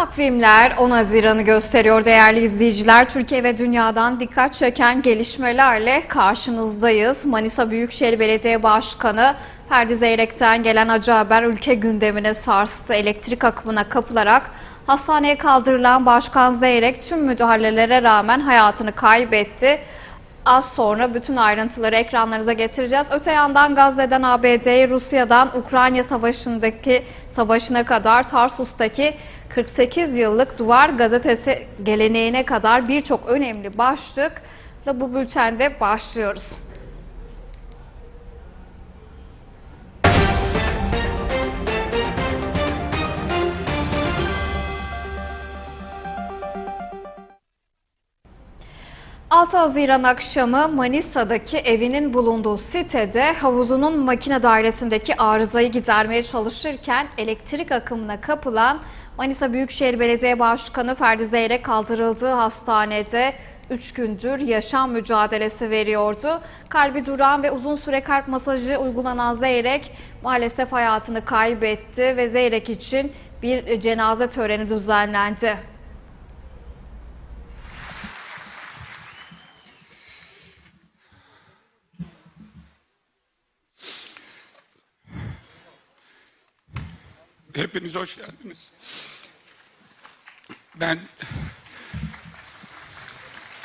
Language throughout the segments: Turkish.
Takvimler 10 Haziran'ı gösteriyor değerli izleyiciler. Türkiye ve dünyadan dikkat çeken gelişmelerle karşınızdayız. Manisa Büyükşehir Belediye Başkanı Ferdi Zeyrek'ten gelen acı haber ülke gündemine sarstı. Elektrik akımına kapılarak hastaneye kaldırılan Başkan Zeyrek tüm müdahalelere rağmen hayatını kaybetti. Az sonra bütün ayrıntıları ekranlarınıza getireceğiz. Öte yandan Gazze'den ABD'ye, Rusya'dan Ukrayna Savaşı'ndaki savaşına kadar Tarsus'taki 48 yıllık Duvar gazetesi geleneğine kadar birçok önemli başlıkla bu bültende başlıyoruz. ...6 Haziran akşamı Manisa'daki evinin bulunduğu sitede havuzunun makine dairesindeki arızayı gidermeye çalışırken elektrik akımına kapılan Manisa Büyükşehir Belediye Başkanı Ferdi Zeyrek kaldırıldığı hastanede 3 gündür yaşam mücadelesi veriyordu. Kalbi duran ve uzun süre kalp masajı uygulanan Zeyrek maalesef hayatını kaybetti ve Zeyrek için bir cenaze töreni düzenlendi. Hepiniz hoş geldiniz. Ben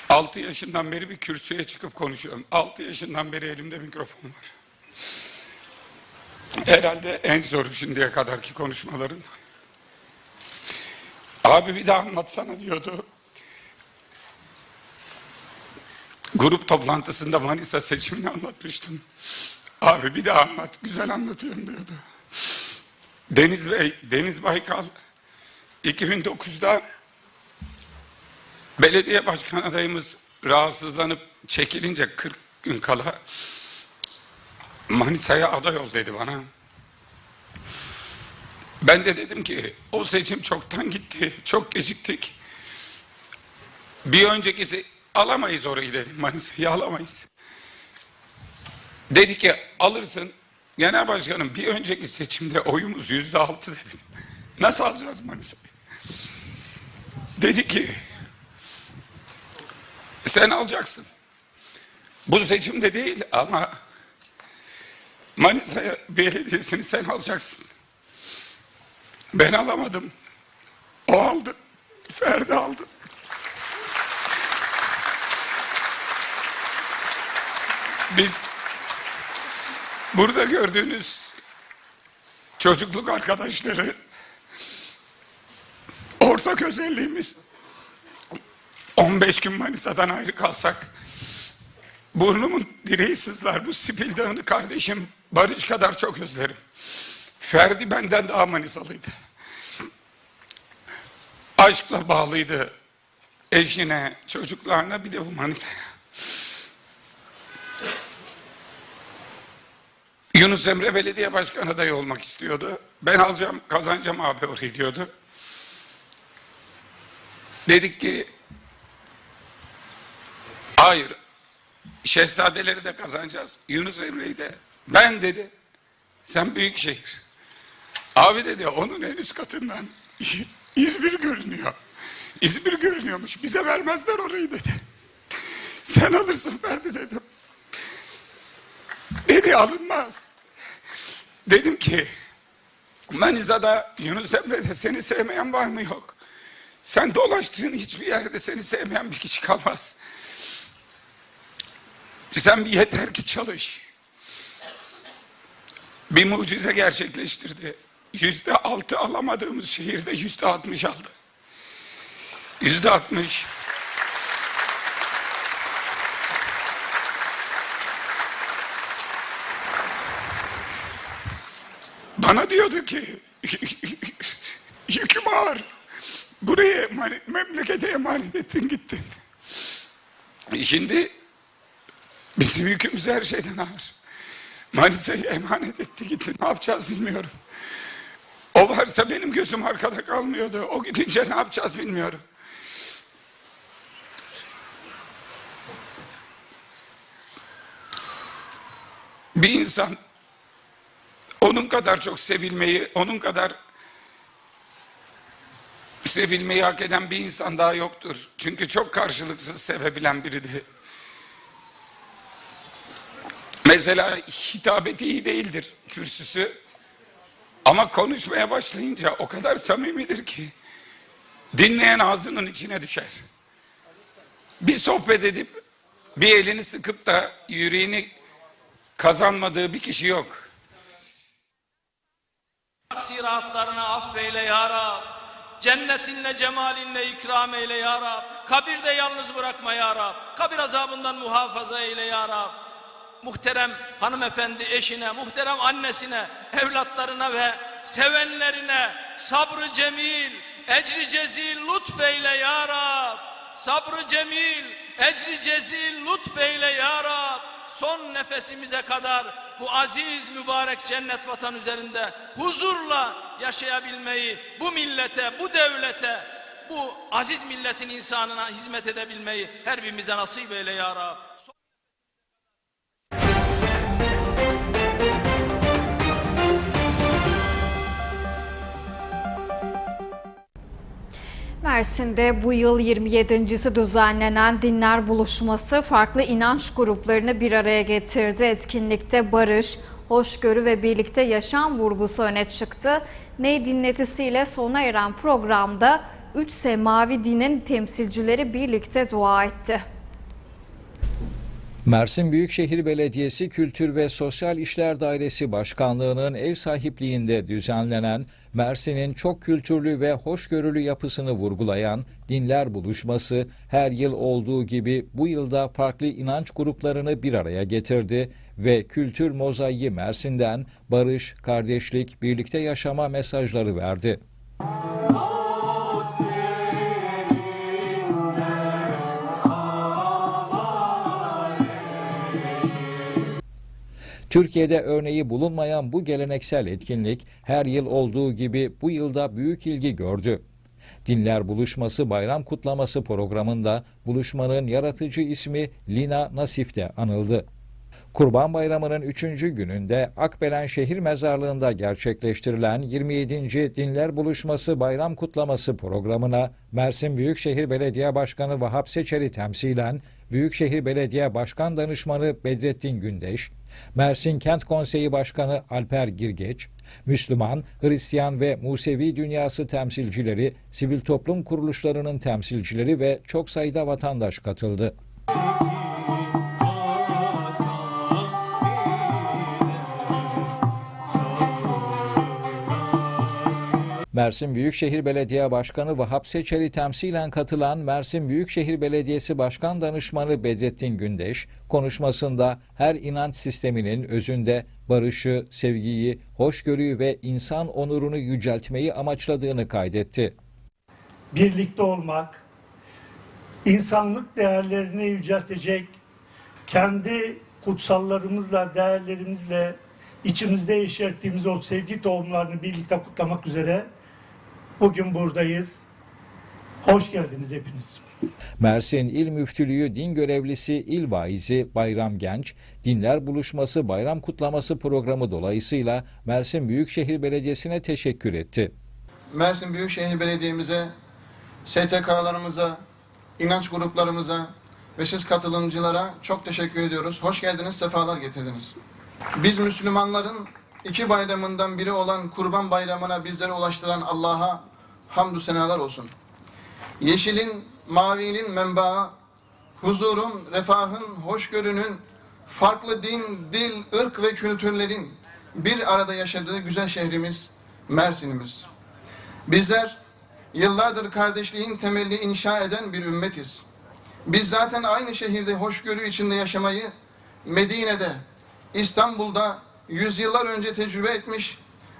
6 yaşından beri bir kürsüye çıkıp konuşuyorum. 6 yaşından beri elimde mikrofon var. Herhalde en zoru şimdiye kadarki konuşmaların. Abi bir daha anlatsana diyordu. Grup toplantısında Manisa seçimini anlatmıştım. Abi bir daha anlat, güzel anlatıyorsun diyordu. Deniz Bey, Deniz Baykal 2009'da belediye başkan adayımız rahatsızlanıp çekilince 40 gün kala Manisa'ya aday ol dedi bana. Ben de dedim ki o seçim çoktan gitti, çok geciktik. Bir öncekisi alamayız orayı dedim, Manisa'yı alamayız. Dedi ki alırsın, Genel başkanım bir önceki seçimde oyumuz yüzde altı dedim. Nasıl alacağız Manisa'yı? Dedi ki sen alacaksın. Bu seçimde değil ama Manisa belediyesini sen alacaksın. Ben alamadım. O aldı. Ferdi aldı. Biz Burada gördüğünüz çocukluk arkadaşları ortak özelliğimiz 15 gün Manisa'dan ayrı kalsak burnumun direği sızlar bu Sipil Dağı'nı kardeşim Barış kadar çok özlerim. Ferdi benden daha Manisalıydı. Aşkla bağlıydı eşine, çocuklarına bir de bu Manisa'ya. Yunus Emre belediye başkanı adayı olmak istiyordu. Ben alacağım, kazanacağım abi orayı diyordu. Dedik ki hayır şehzadeleri de kazanacağız. Yunus Emre'yi de ben dedi sen büyük şehir. Abi dedi onun en üst katından İzmir görünüyor. İzmir görünüyormuş. Bize vermezler orayı dedi. Sen alırsın verdi dedim. Dedi alınmaz. Dedim ki Manisa'da Yunus Emre'de seni sevmeyen var mı yok. Sen dolaştığın hiçbir yerde seni sevmeyen bir kişi kalmaz. Sen bir yeter ki çalış. Bir mucize gerçekleştirdi. Yüzde altı alamadığımız şehirde yüzde altmış aldı. Yüzde altmış. Bana diyordu ki yüküm ağır. Buraya emanet, memlekete emanet ettin gittin. Şimdi bizim yükümüz her şeyden ağır. Manisa'yı emanet etti gitti. Ne yapacağız bilmiyorum. O varsa benim gözüm arkada kalmıyordu. O gidince ne yapacağız bilmiyorum. Bir insan onun kadar çok sevilmeyi, onun kadar sevilmeyi hak eden bir insan daha yoktur. Çünkü çok karşılıksız sevebilen biridir. Mesela hitabeti iyi değildir kürsüsü. Ama konuşmaya başlayınca o kadar samimidir ki dinleyen ağzının içine düşer. Bir sohbet edip bir elini sıkıp da yüreğini kazanmadığı bir kişi yok. Taksiratlarını affeyle ya Rab. Cennetinle cemalinle ikram eyle ya Rab. Kabirde yalnız bırakma ya Rab. Kabir azabından muhafaza eyle ya Rab. Muhterem hanımefendi eşine, muhterem annesine, evlatlarına ve sevenlerine sabrı cemil, ecri cezil lütfeyle ya Rab. Sabrı cemil, ecri cezil lütfeyle ya Rab. Son nefesimize kadar bu aziz mübarek cennet vatan üzerinde huzurla yaşayabilmeyi, bu millete, bu devlete, bu aziz milletin insanına hizmet edebilmeyi her birimize nasip eyle ya Rab. Mersin'de bu yıl 27.si düzenlenen dinler buluşması farklı inanç gruplarını bir araya getirdi. Etkinlikte barış, hoşgörü ve birlikte yaşam vurgusu öne çıktı. Ney dinletisiyle sona eren programda üç semavi dinin temsilcileri birlikte dua etti. Mersin Büyükşehir Belediyesi Kültür ve Sosyal İşler Dairesi Başkanlığı'nın ev sahipliğinde düzenlenen Mersin'in çok kültürlü ve hoşgörülü yapısını vurgulayan Dinler Buluşması her yıl olduğu gibi bu yılda farklı inanç gruplarını bir araya getirdi ve kültür mozaiği Mersin'den barış, kardeşlik, birlikte yaşama mesajları verdi. Türkiye'de örneği bulunmayan bu geleneksel etkinlik her yıl olduğu gibi bu yılda büyük ilgi gördü. Dinler Buluşması Bayram Kutlaması programında buluşmanın yaratıcı ismi Lina Nasif de anıldı. Kurban Bayramı'nın 3. gününde Akbelen Şehir Mezarlığı'nda gerçekleştirilen 27. Dinler Buluşması Bayram Kutlaması programına Mersin Büyükşehir Belediye Başkanı Vahap Seçer'i temsilen Büyükşehir Belediye Başkan Danışmanı Bedrettin Gündeş, Mersin Kent Konseyi Başkanı Alper Girgeç, Müslüman, Hristiyan ve Musevi dünyası temsilcileri, sivil toplum kuruluşlarının temsilcileri ve çok sayıda vatandaş katıldı. Mersin Büyükşehir Belediye Başkanı Vahap Seçer'i temsilen katılan Mersin Büyükşehir Belediyesi Başkan Danışmanı Bedrettin Gündeş, konuşmasında her inanç sisteminin özünde barışı, sevgiyi, hoşgörüyü ve insan onurunu yüceltmeyi amaçladığını kaydetti. birlikte olmak, insanlık değerlerini yüceltecek, kendi kutsallarımızla, değerlerimizle içimizde yeşerttiğimiz o sevgi tohumlarını birlikte kutlamak üzere bugün buradayız. Hoş geldiniz hepiniz. Mersin İl Müftülüğü Din Görevlisi İl Vaizi Bayram Genç, Dinler Buluşması Bayram Kutlaması programı dolayısıyla Mersin Büyükşehir Belediyesi'ne teşekkür etti. Mersin Büyükşehir Belediye'mize, STK'larımıza, inanç gruplarımıza ve siz katılımcılara çok teşekkür ediyoruz. Hoş geldiniz, sefalar getirdiniz. Biz Müslümanların iki bayramından biri olan Kurban Bayramı'na bizleri ulaştıran Allah'a hamdü senalar olsun. Yeşilin, mavinin menbaı, huzurun, refahın, hoşgörünün, farklı din, dil, ırk ve kültürlerin bir arada yaşadığı güzel şehrimiz Mersin'imiz. Bizler yıllardır kardeşliğin temelini inşa eden bir ümmetiz. Biz zaten aynı şehirde hoşgörü içinde yaşamayı Medine'de, İstanbul'da yüzyıllar önce tecrübe etmiş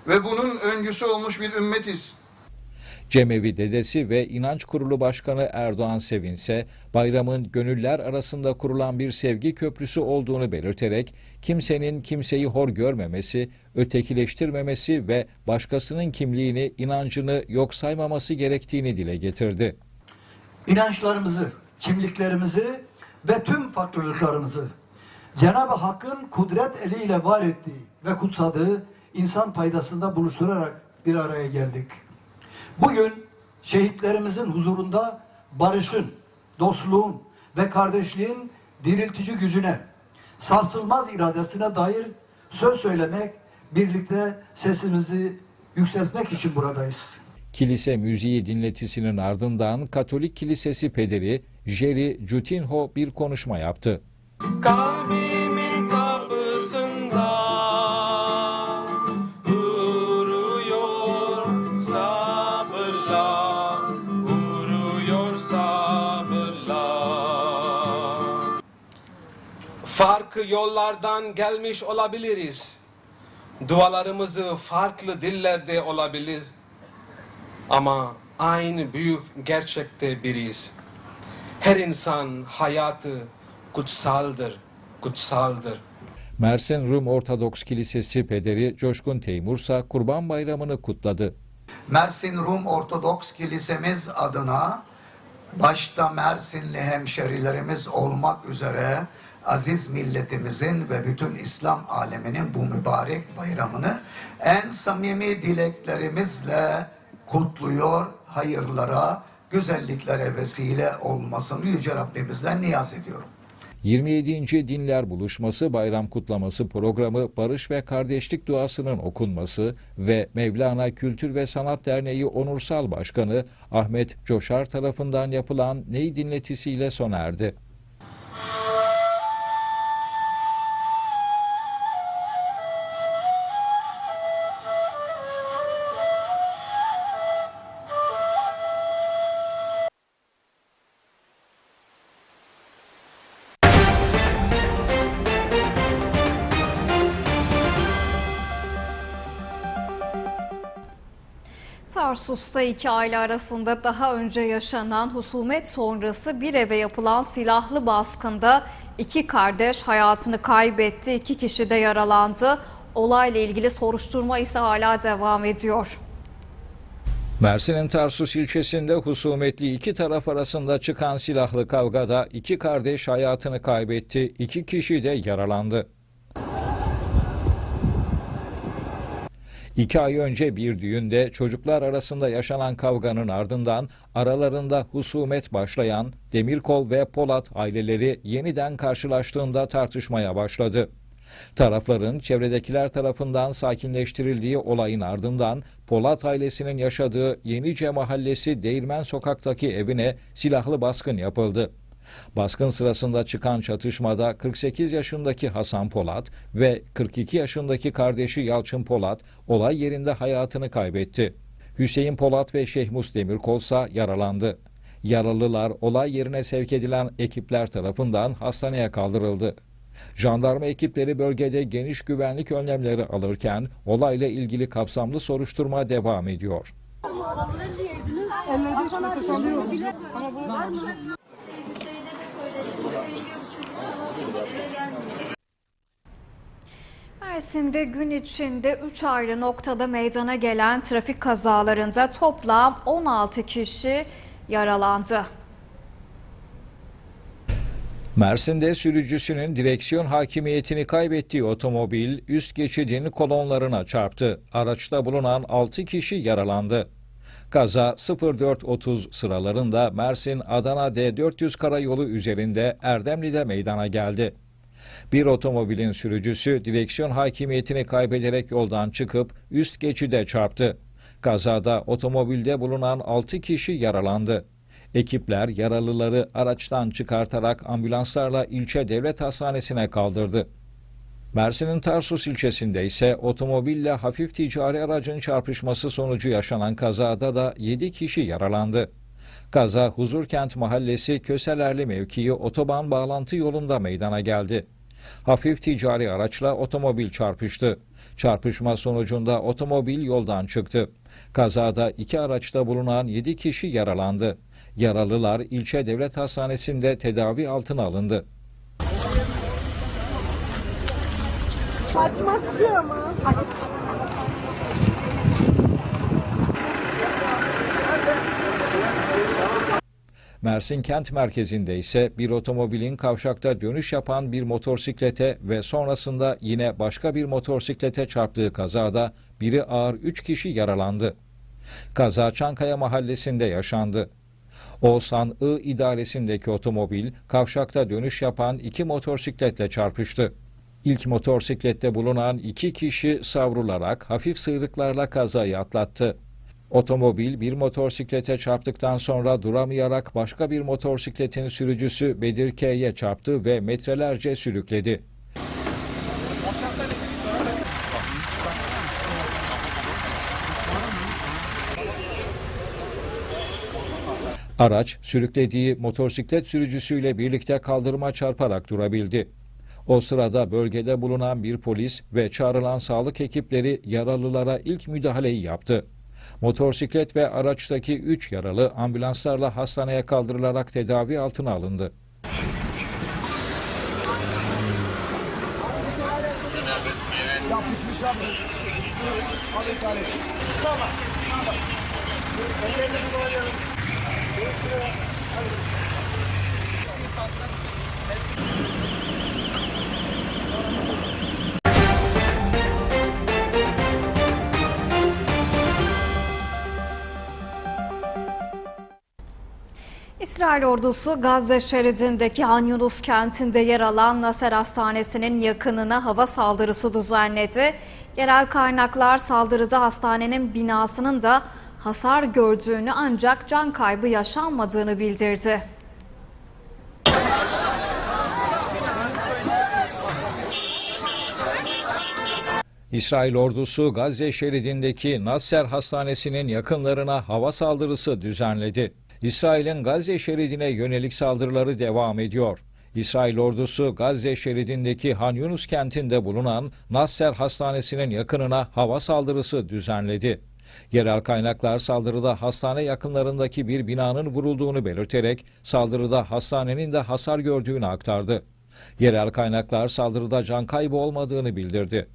ve bunun öncüsü olmuş bir ümmetiz. Cemevi dedesi ve İnanç Kurulu Başkanı Erdoğan Sevinse, bayramın gönüller arasında kurulan bir sevgi köprüsü olduğunu belirterek, kimsenin kimseyi hor görmemesi, ötekileştirmemesi ve başkasının kimliğini, inancını yok saymaması gerektiğini dile getirdi. inançlarımızı, kimliklerimizi ve tüm farklılıklarımızı Cenab-ı Hakk'ın kudret eliyle var ettiği ve kutsadığı insan paydasında buluşturarak bir araya geldik. Bugün şehitlerimizin huzurunda barışın, dostluğun ve kardeşliğin diriltici gücüne, sarsılmaz iradesine dair söz söylemek, birlikte sesimizi yükseltmek için buradayız. Kilise müziği dinletisinin ardından Katolik Kilisesi pederi Jerry Jutinho bir konuşma yaptı. Kalbimin Farklı yollardan gelmiş olabiliriz. Dualarımızı farklı dillerde olabilir. Ama aynı büyük gerçekte biriz. Her insan hayatı kutsaldır, kutsaldır. Mersin Rum Ortodoks Kilisesi pederi Coşkun Teymursa Kurban Bayramı'nı kutladı. Mersin Rum Ortodoks Kilisemiz adına başta Mersinli hemşerilerimiz olmak üzere aziz milletimizin ve bütün İslam aleminin bu mübarek bayramını en samimi dileklerimizle kutluyor, hayırlara, güzelliklere vesile olmasını Yüce Rabbimizden niyaz ediyorum. 27. Dinler Buluşması Bayram Kutlaması programı Barış ve Kardeşlik duasının okunması ve Mevlana Kültür ve Sanat Derneği Onursal Başkanı Ahmet Coşar tarafından yapılan ney dinletisiyle sona erdi. Tarsus'ta iki aile arasında daha önce yaşanan husumet sonrası bir eve yapılan silahlı baskında iki kardeş hayatını kaybetti, iki kişi de yaralandı. Olayla ilgili soruşturma ise hala devam ediyor. Mersin'in Tarsus ilçesinde husumetli iki taraf arasında çıkan silahlı kavgada iki kardeş hayatını kaybetti, iki kişi de yaralandı. İki ay önce bir düğünde çocuklar arasında yaşanan kavganın ardından aralarında husumet başlayan Demirkol ve Polat aileleri yeniden karşılaştığında tartışmaya başladı. Tarafların çevredekiler tarafından sakinleştirildiği olayın ardından Polat ailesinin yaşadığı Yenice Mahallesi Değirmen Sokak'taki evine silahlı baskın yapıldı. Baskın sırasında çıkan çatışmada 48 yaşındaki Hasan Polat ve 42 yaşındaki kardeşi Yalçın Polat olay yerinde hayatını kaybetti. Hüseyin Polat ve Şehmus Demirkol ise yaralandı. Yaralılar olay yerine sevk edilen ekipler tarafından hastaneye kaldırıldı. Jandarma ekipleri bölgede geniş güvenlik önlemleri alırken olayla ilgili kapsamlı soruşturma devam ediyor. Mersin'de gün içinde 3 ayrı noktada meydana gelen trafik kazalarında toplam 16 kişi yaralandı. Mersin'de sürücüsünün direksiyon hakimiyetini kaybettiği otomobil üst geçidin kolonlarına çarptı. Araçta bulunan 6 kişi yaralandı. Kaza 04.30 sıralarında Mersin-Adana D400 karayolu üzerinde Erdemli'de meydana geldi. Bir otomobilin sürücüsü direksiyon hakimiyetini kaybederek yoldan çıkıp üst geçide çarptı. Kazada otomobilde bulunan 6 kişi yaralandı. Ekipler yaralıları araçtan çıkartarak ambulanslarla ilçe devlet hastanesine kaldırdı. Mersin'in Tarsus ilçesinde ise otomobille hafif ticari aracın çarpışması sonucu yaşanan kazada da 7 kişi yaralandı. Kaza Huzurkent Mahallesi Köselerli mevkii otoban bağlantı yolunda meydana geldi. Hafif ticari araçla otomobil çarpıştı. Çarpışma sonucunda otomobil yoldan çıktı. Kazada iki araçta bulunan 7 kişi yaralandı. Yaralılar ilçe devlet hastanesinde tedavi altına alındı. Mersin kent merkezinde ise bir otomobilin kavşakta dönüş yapan bir motosiklete ve sonrasında yine başka bir motosiklete çarptığı kazada biri ağır 3 kişi yaralandı. Kaza Çankaya mahallesinde yaşandı. Oğuzhan I idaresindeki otomobil kavşakta dönüş yapan iki motosikletle çarpıştı. İlk motosiklette bulunan iki kişi savrularak hafif sıyrıklarla kazayı atlattı. Otomobil bir motosiklete çarptıktan sonra duramayarak başka bir motosikletin sürücüsü Bedir K'ye çarptı ve metrelerce sürükledi. Araç sürüklediği motosiklet sürücüsüyle birlikte kaldırıma çarparak durabildi. O sırada bölgede bulunan bir polis ve çağrılan sağlık ekipleri yaralılara ilk müdahaleyi yaptı. Motosiklet ve araçtaki 3 yaralı ambulanslarla hastaneye kaldırılarak tedavi altına alındı. İsrail ordusu Gazze şeridindeki Han kentinde yer alan Nasser Hastanesi'nin yakınına hava saldırısı düzenledi. Yerel kaynaklar saldırıda hastanenin binasının da hasar gördüğünü ancak can kaybı yaşanmadığını bildirdi. İsrail ordusu Gazze şeridindeki Nasser Hastanesi'nin yakınlarına hava saldırısı düzenledi. İsrail'in Gazze şeridine yönelik saldırıları devam ediyor. İsrail ordusu Gazze şeridindeki Han Yunus kentinde bulunan Nasser Hastanesi'nin yakınına hava saldırısı düzenledi. Yerel kaynaklar saldırıda hastane yakınlarındaki bir binanın vurulduğunu belirterek saldırıda hastanenin de hasar gördüğünü aktardı. Yerel kaynaklar saldırıda can kaybı olmadığını bildirdi.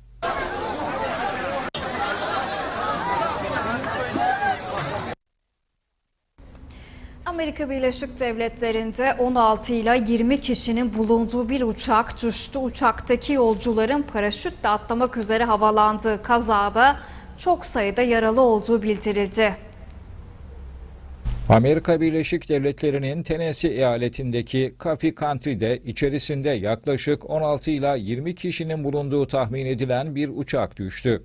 Amerika Birleşik Devletleri'nde 16 ile 20 kişinin bulunduğu bir uçak düştü. Uçaktaki yolcuların paraşütle atlamak üzere havalandığı kazada çok sayıda yaralı olduğu bildirildi. Amerika Birleşik Devletleri'nin Tennessee eyaletindeki Coffee Country'de içerisinde yaklaşık 16 ila 20 kişinin bulunduğu tahmin edilen bir uçak düştü.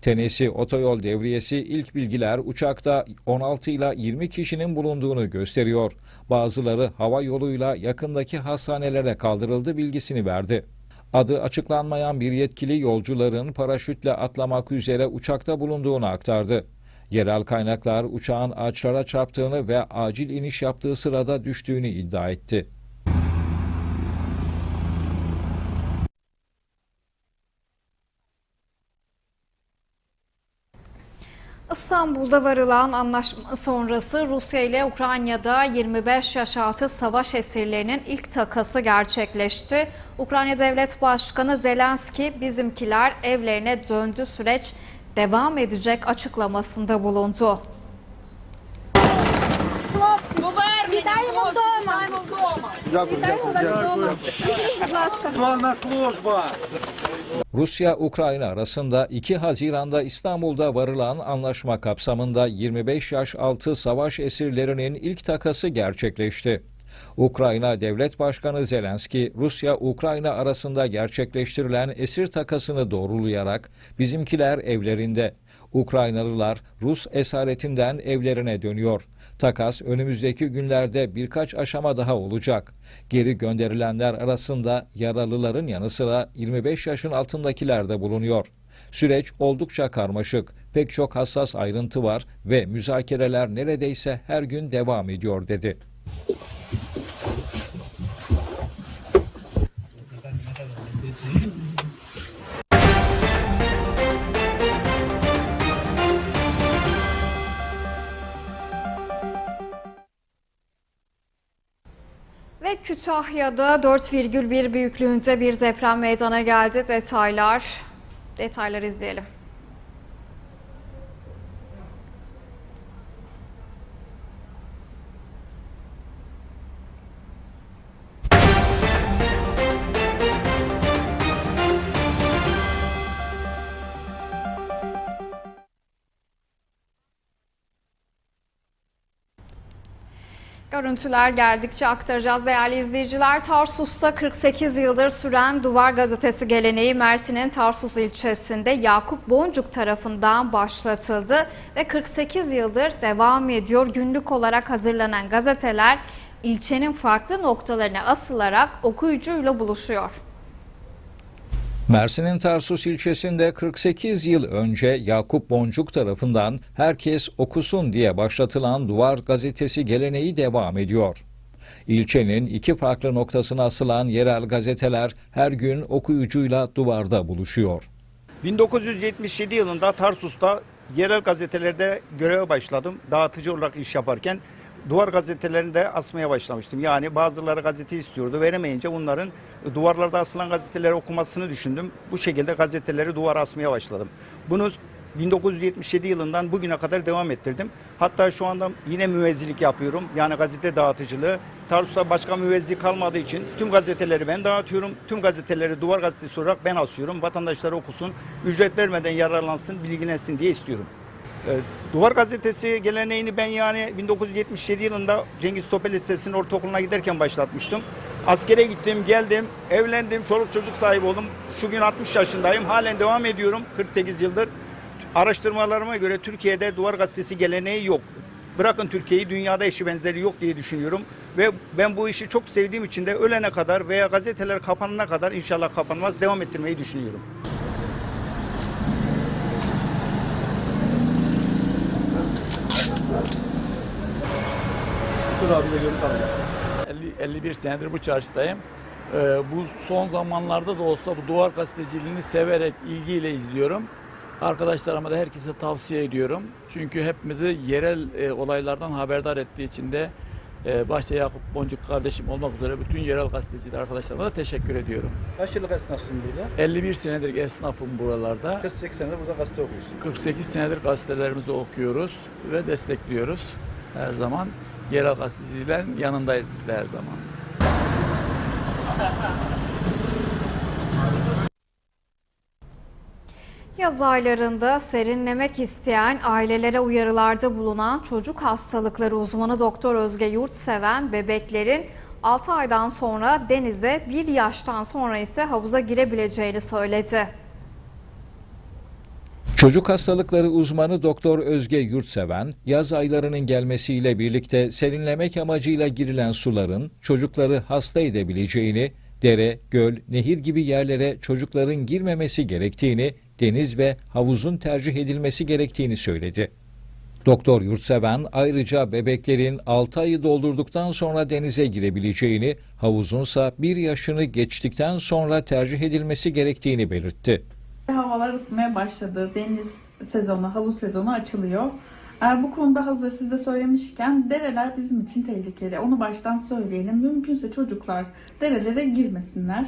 Tennessee Otoyol Devriyesi ilk bilgiler uçakta 16 ila 20 kişinin bulunduğunu gösteriyor. Bazıları hava yoluyla yakındaki hastanelere kaldırıldı bilgisini verdi. Adı açıklanmayan bir yetkili yolcuların paraşütle atlamak üzere uçakta bulunduğunu aktardı. Yerel kaynaklar uçağın ağaçlara çarptığını ve acil iniş yaptığı sırada düştüğünü iddia etti. İstanbul'da varılan anlaşma sonrası Rusya ile Ukrayna'da 25 yaş altı savaş esirlerinin ilk takası gerçekleşti. Ukrayna Devlet Başkanı Zelenski bizimkiler evlerine döndü süreç devam edecek açıklamasında bulundu. Хлопці, вітаємо вдома. Вітаємо вас вдома. Скажіть, будь ласка. Rusya-Ukrayna arasında 2 Haziran'da İstanbul'da varılan anlaşma kapsamında 25 yaş altı savaş esirlerinin ilk takası gerçekleşti. Ukrayna Devlet Başkanı Zelenski, Rusya-Ukrayna arasında gerçekleştirilen esir takasını doğrulayarak bizimkiler evlerinde, Ukraynalılar Rus esaretinden evlerine dönüyor. Takas önümüzdeki günlerde birkaç aşama daha olacak. Geri gönderilenler arasında yaralıların yanı sıra 25 yaşın altındakiler de bulunuyor. Süreç oldukça karmaşık, pek çok hassas ayrıntı var ve müzakereler neredeyse her gün devam ediyor dedi. Kütahya'da 4,1 büyüklüğünde bir deprem meydana geldi. Detaylar, detaylar izleyelim. Görüntüler geldikçe aktaracağız değerli izleyiciler. Tarsus'ta 48 yıldır süren Duvar Gazetesi geleneği Mersin'in Tarsus ilçesinde Yakup Boncuk tarafından başlatıldı ve 48 yıldır devam ediyor. Günlük olarak hazırlanan gazeteler ilçenin farklı noktalarına asılarak okuyucuyla buluşuyor. Mersin'in Tarsus ilçesinde 48 yıl önce Yakup Boncuk tarafından herkes okusun diye başlatılan Duvar Gazetesi geleneği devam ediyor. İlçenin iki farklı noktasına asılan yerel gazeteler her gün okuyucuyla duvarda buluşuyor. 1977 yılında Tarsus'ta yerel gazetelerde göreve başladım. Dağıtıcı olarak iş yaparken duvar gazetelerinde asmaya başlamıştım. Yani bazıları gazete istiyordu. Veremeyince bunların duvarlarda asılan gazeteleri okumasını düşündüm. Bu şekilde gazeteleri duvara asmaya başladım. Bunu 1977 yılından bugüne kadar devam ettirdim. Hatta şu anda yine müvezzilik yapıyorum. Yani gazete dağıtıcılığı. Tarsus'ta başka müvezzi kalmadığı için tüm gazeteleri ben dağıtıyorum. Tüm gazeteleri duvar gazetesi olarak ben asıyorum. Vatandaşlar okusun, ücret vermeden yararlansın, bilgilensin diye istiyorum. Ee, Duvar gazetesi geleneğini ben yani 1977 yılında Cengiz Topel Lisesi'nin ortaokuluna giderken başlatmıştım. Askere gittim, geldim, evlendim, çoluk çocuk sahibi oldum. Şu gün 60 yaşındayım, halen devam ediyorum 48 yıldır. Araştırmalarıma göre Türkiye'de duvar gazetesi geleneği yok. Bırakın Türkiye'yi dünyada eşi benzeri yok diye düşünüyorum. Ve ben bu işi çok sevdiğim için de ölene kadar veya gazeteler kapanana kadar inşallah kapanmaz devam ettirmeyi düşünüyorum. Dur abi de görüntü alayım. 50, 51 senedir bu çarşıdayım. Ee, bu son zamanlarda da olsa bu duvar gazeteciliğini severek, ilgiyle izliyorum. Arkadaşlarıma da herkese tavsiye ediyorum. Çünkü hepimizi yerel e, olaylardan haberdar ettiği için de e, başta Yakup Boncuk kardeşim olmak üzere bütün yerel gazeteciler arkadaşlarıma da teşekkür ediyorum. Kaç yıllık esnafsın burada? 51 senedir esnafım buralarda. 48 senedir burada gazete okuyorsun. 48 senedir gazetelerimizi okuyoruz ve destekliyoruz. Her zaman yerel gazetecilerin yanındayız biz de her zaman. Yaz aylarında serinlemek isteyen ailelere uyarılarda bulunan çocuk hastalıkları uzmanı Doktor Özge Yurtseven bebeklerin 6 aydan sonra denize 1 yaştan sonra ise havuza girebileceğini söyledi. Çocuk hastalıkları uzmanı Doktor Özge Yurtseven, yaz aylarının gelmesiyle birlikte serinlemek amacıyla girilen suların çocukları hasta edebileceğini, dere, göl, nehir gibi yerlere çocukların girmemesi gerektiğini, deniz ve havuzun tercih edilmesi gerektiğini söyledi. Doktor Yurtseven ayrıca bebeklerin 6 ayı doldurduktan sonra denize girebileceğini, havuzunsa 1 yaşını geçtikten sonra tercih edilmesi gerektiğini belirtti. Havalar ısınmaya başladı. Deniz sezonu, havuz sezonu açılıyor. Bu konuda hazır siz de söylemişken dereler bizim için tehlikeli. Onu baştan söyleyelim. Mümkünse çocuklar derelere girmesinler.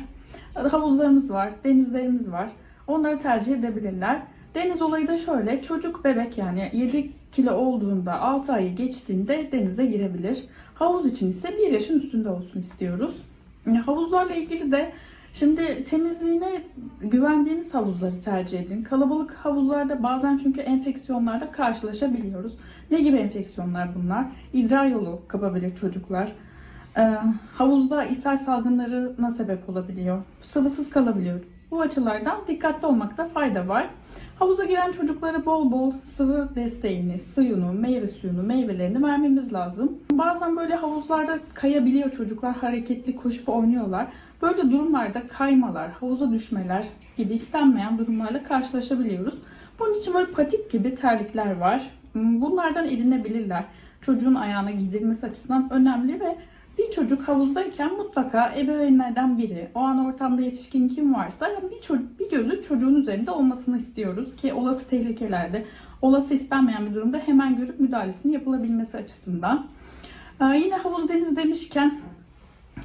Havuzlarımız var, denizlerimiz var. Onları tercih edebilirler. Deniz olayı da şöyle. Çocuk bebek yani 7 kilo olduğunda 6 ayı geçtiğinde denize girebilir. Havuz için ise 1 yaşın üstünde olsun istiyoruz. Havuzlarla ilgili de Şimdi temizliğine güvendiğiniz havuzları tercih edin. Kalabalık havuzlarda bazen çünkü enfeksiyonlarla karşılaşabiliyoruz. Ne gibi enfeksiyonlar bunlar? İdrar yolu kapabilir çocuklar. Ee, havuzda ishal salgınlarına sebep olabiliyor. Sıvısız kalabiliyor. Bu açılardan dikkatli olmakta fayda var. Havuza giren çocuklara bol bol sıvı desteğini, suyunu, meyve suyunu, meyvelerini vermemiz lazım. Bazen böyle havuzlarda kayabiliyor çocuklar, hareketli koşup oynuyorlar. Böyle durumlarda kaymalar, havuza düşmeler gibi istenmeyen durumlarla karşılaşabiliyoruz. Bunun için böyle patik gibi terlikler var. Bunlardan edinebilirler. Çocuğun ayağına giydirilmesi açısından önemli ve bir çocuk havuzdayken mutlaka ebeveynlerden biri, o an ortamda yetişkin kim varsa bir, çocuk, bir gözü çocuğun üzerinde olmasını istiyoruz ki olası tehlikelerde, olası istenmeyen bir durumda hemen görüp müdahalesini yapılabilmesi açısından. Ee, yine havuz deniz demişken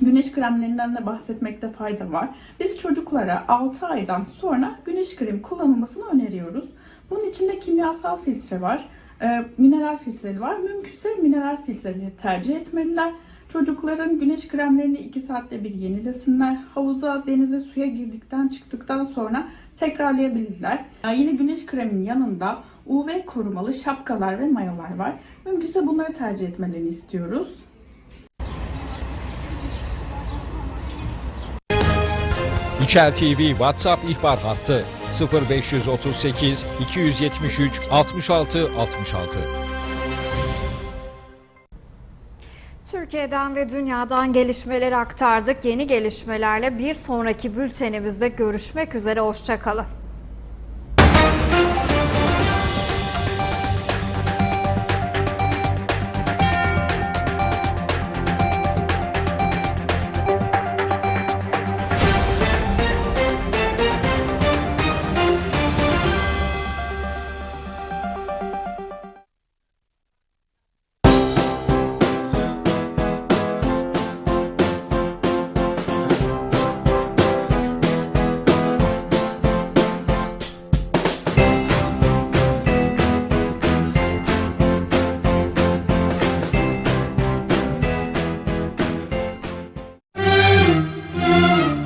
güneş kremlerinden de bahsetmekte fayda var. Biz çocuklara 6 aydan sonra güneş kremi kullanılmasını öneriyoruz. Bunun içinde kimyasal filtre var, e, mineral filtreli var. Mümkünse mineral filtreleri tercih etmeliler. Çocukların güneş kremlerini 2 saatte bir yenilesinler. Havuza, denize, suya girdikten çıktıktan sonra tekrarlayabilirler. Ee, Yine güneş kreminin yanında UV korumalı şapkalar ve mayolar var. Mümkünse bunları tercih etmelerini istiyoruz. İçel TV WhatsApp ihbar hattı 0538 273 66 66. Türkiye'den ve dünyadan gelişmeleri aktardık. Yeni gelişmelerle bir sonraki bültenimizde görüşmek üzere. Hoşçakalın.